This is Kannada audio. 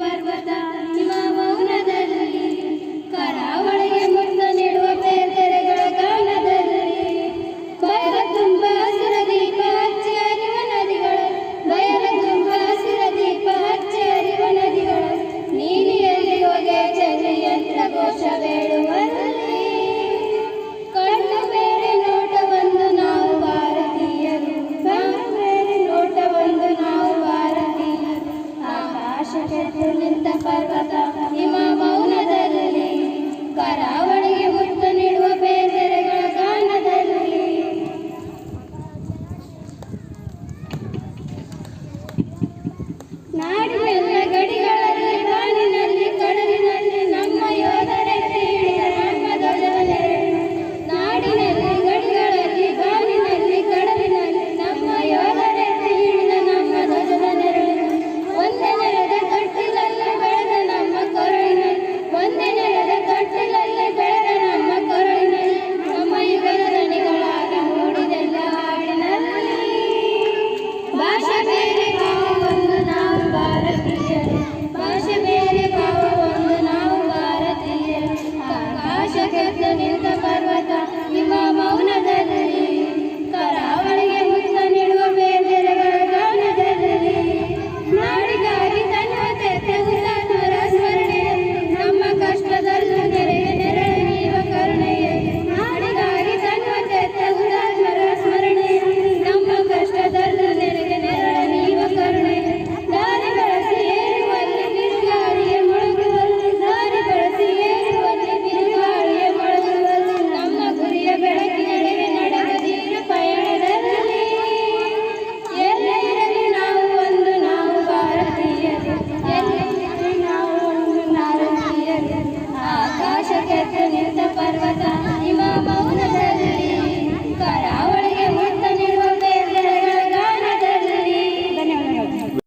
पर्वत ಪರ್ವತ ಹಿಮ ಮೌನದಲ್ಲಿ ಕರಾವಳಿಗೆ ಮುತ್ತ ನೀಡುವ ಬೇರೆಗಳ ಗಾನದಲ್ಲಿ. ನಾಡಿನ